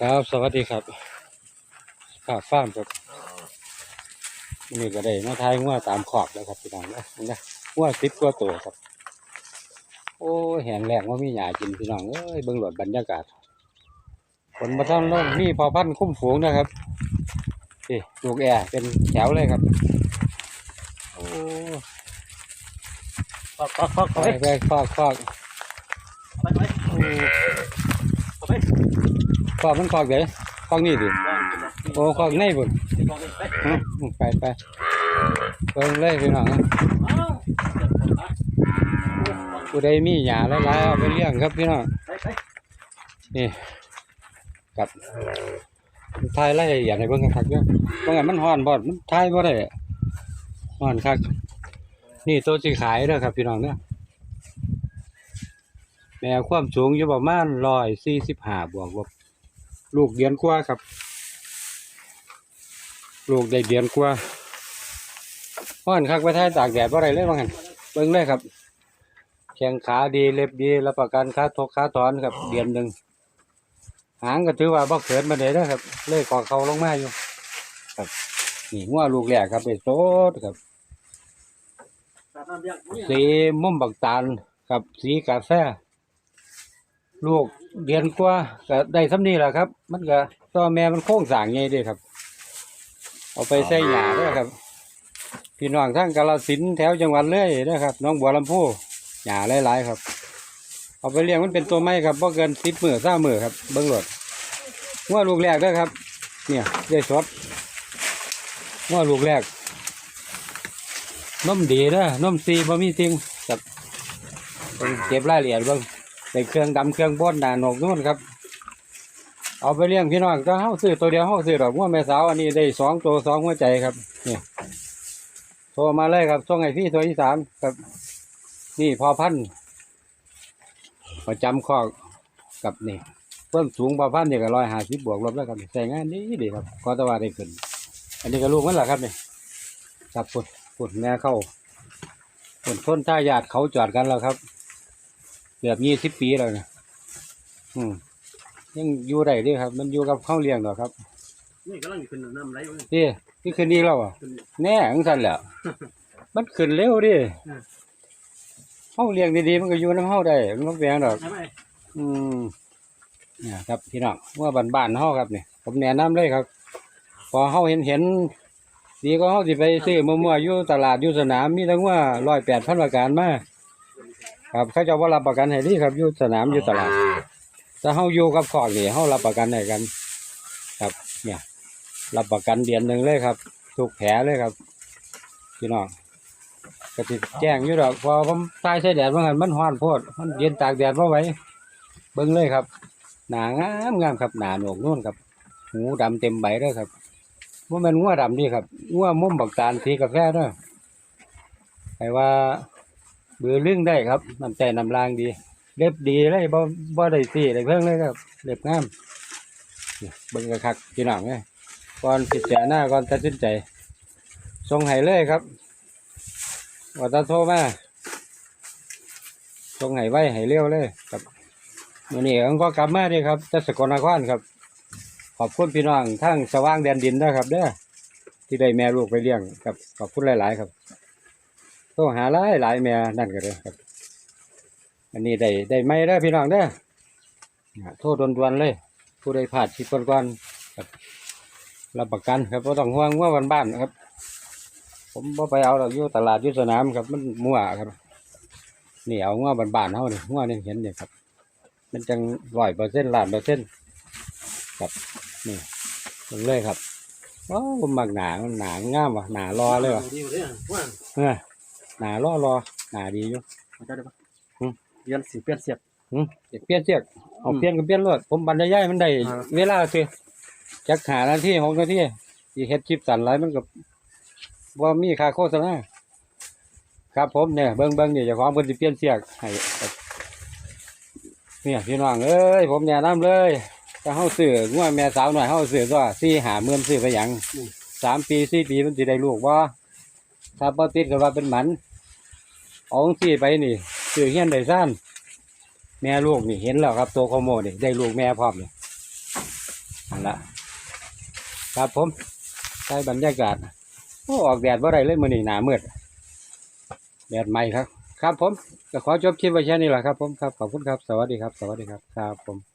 ครับ สวัสดีครับข้าฟาร์มครับนี่ก็ได้มาทายงัวตามขอบแล้วครับพี่น้องนะนะงัวสิบกว่าตัวครับ โอ้แห้งแรงว่ามีหยากินพี่น้องเอ้ยเบิ่งหลดบรรยากาศฝนมาท่อนลงนี่พอพันคุ้มฝูงนะครับนี่ลูกแอร์เป็นแถวเลยครับ โอ้ฟอกฟอกฟอกฟอกไปฟอกฟอกไปไป โอ้ไปฟอกมันฟอกเดี๋ยวฟอกนี่ดิโอ้ฟอกในบุญไปไปไปเบิ่งเลยพี่น้องนะผู้ใดมีหยาหลายเอาไปเลี้ยงครับพี่น้องนี่กับทายรายละเอียดให้เบิ่งคักๆเด้อบ่งั้นมันฮ้อนบ่มันทายบ่ได้ฮ้อนคักนี่ตัวสิขายเด้อครับพี่น้องเด้อแม่ความสูงอยู่ประมาณ145บวกลบ ลูกเดือนกว่าครับ ลูกได้เดือนกว่าฮ้อนคักไปท้ายตากแดดบ่ได้เลยว่างั้นเบิ่งเลยครับ แข้งขาดีเล็บดีรับประกันค่าทกค่าถอนครับเดือนหนึ่งหางก็ถือว่าบ่เขินมาเลยนะครับ เลยขอเขาลงมาอยู่ ครับนี่หัวลูกแรกครับเป็นโซดครับตามน้ำเลี้ยงสีมุมบักตาลกับสีกาแฟ ลูกเดือนกว่าก็ได้สำนี้แหละครับ มันก็ตัวแม่มันโค้งสางไงด้วยครับ เอาไปใส่หยาด้วยครับ พี่น้องทั้งกาฬสินแถวจังหวัดเลยนะครับน้องบัวลำพูหยาหลายๆครับ เอาไปเลี้ยงมันเป็นตัวไม้ครับเพราะเกินสิบมือเศร้ามือครับเบิ้งหลดว่าลูกแรกด้วยครับ เนี่ยได้สดว่าลูกแรกนมดีเด้มซีบ่มีจริงครับเบิ่งเก็บรายละเอียดบิ่ง ในเครื่องดำเครื่องบ้นหนาหนกนู่นครับ เอาไปเลี้ยงพี่น้องก็เฮาซื้อตัวเดียวเฮาซื้อดอกว่าแม่สาวอันนี้ได้สองตัวสองหัวใจครับเนี่ยโทรมาเลยครับส่งให้พี่ตัวที่สามครับ นี่พอพันประจำข้อกับนี่เพิ่มสูงพอพันเนี่ยก็ร้อยห้าสิบบวกลบแล้วครับใส่งานดีดีครับก็ตะวันได้ขึ้น อันนี้ก็ลูกมันแหละครับนี่ครับปุดปุดแม่เข้าปุดต้นท่ายาดเขาจอดกันแล้วครับ กือบยี่สิบปีแล้วนะอืมยังอยู่ได้เดีครับ มันอยู่กับข้าวเลี้ยงหรอกครับนี่กำลังขึ้นน้ำไหลนี่นี่คืนนี้แล้วอะแน่ของสันแหล้วมันขึ้นเร็วดิเฮาเลี้ยงดีๆมันก็อยู่น้ำเฮาได้มันบ่แพงดอกใช่ไหมอืมเนี่ยครับพี่น้องว่าบ้านๆเฮาครับเนี่ยผมแนะนำเลยครับ พอเฮาเห็นเห็นดีก็เฮาสิไปซื้อมั่วๆอยู่ตลาดอยู่สนามมีทั้งว่า108,000ประกันมา ครับเขาเจะว่ารับประกันให้ดีครับอยู่สนามอยู่ตลาดถ้าเฮาอยู่กับคอกนี่เฮารับประกันให้กัน ครับ เนี่ย รับประกันเดือนหนึ่งเลยครับทุกแผลเลยครับพี่น้องก็ติแจ้งอยู่ดอกพอผมตายใช้แดดว่างั้นมันร้อนโพดมันเย็นตากแดดว่าไหว้ เบิ้งเลยครับ หนางามงามครับหนาโหนกนู่นครับหูดำเต็มใบเลยครับว่ามันงัวดำดีครับงัวมุมบักตาลสีกาแฟเด้อไอ้ว่า เบือลึ่งได้ครับน้ำใจน้ำลางดี เล็บดีเลยบ่บ่ได้สีได้เพิ่งเลยครับเล็บงามเบิ้งกระคักพี่น้องเอ้ยก่อนพิดแจารณาก่อนตัดสินใจส่งให้เลยครับว่าตาโทมาส่งให้ไว้ให้เร็วเลยครับวันนี้ผมก็กลับมาเด้ครับจัสกลนครครับ ขอบคุณพี่น้องทั้งสว่างแดนดินนะครับเด้อที่ได้แม่ลูกไปเลี้ยงครับขอบคุณหลาย ๆ ครับ โทรหาหลายหลายแม่นั่นก็เลยครับอันนี้ได้ได้ไม่ได้พี่น้องเด้อโทษดวนๆเลย ผู้ใดผ่านชิปก่อนๆครับรับประกันครับไ่ต้องห่วงว่าวันบ้านครับ ผมบ่ไปเอาดอกอยู่ตลาดอยู่สนามครับ มันมั่วครับนี่เอาง้อบ้านๆเฮานี่ง้อเนี่ยเห็นเนี่ยครับ มันจังร้อยเปอร์เซ็นต์ล้านเปอร์เซ็นต์ครับนี่ลงเลยครับโอ้ผมมักหนามันหนางามว่ะหนารอเลยว่ะ ดีเลยว่าเออหนารอรอหนาดีอยู่มันจะได้ปะเรียนสีเปลี่ยนเสียบหืมเดี๋ยวเปลี่ยนเชือกเอาอืมเปลี่ยนก็เปลี่ยนรถผมบรรยายมันได้อ่าเวลาสิจักหานาทีหกนาทีสิเฮ็ดคลิปสั่นหลายมันก็บ่มีค่าโฆษณาครับผมเนี่ยเบิ่งเบิ่งนี่เจ้าของเพิ่นสิเปลี่ยนเชือกให้ครับเนี่ยพี่น้องเอ้ยผมแนะนำเลยถ้าเฮาซื้องัวแม่สาวหน่อยเฮาซื้อก็4 5หมื่นซื้อไปหยังสามปี4ปีมันสิได้ลูกบ่ ถ้าบ่ติดก็ว่าเป็นหมันเอาจังซี่ไปนี่ซื้อเฮียนได้ซ่านแม่ลูกนี่เห็นแล้วครับ ตัวโคโมนี่ได้ลูกแม่พร้อมนี่อันละครับผมใช้บรรยากาศโอ้ออกแดดบ่าได้เลยมือนี้หนามืดแดดใหม่ครับ ครับผมก็ขอจบคลิปไว้แค่นี้แหละครับผมครับขอบคุณครับ สวัสดีครับ สวัสดีครับครับผม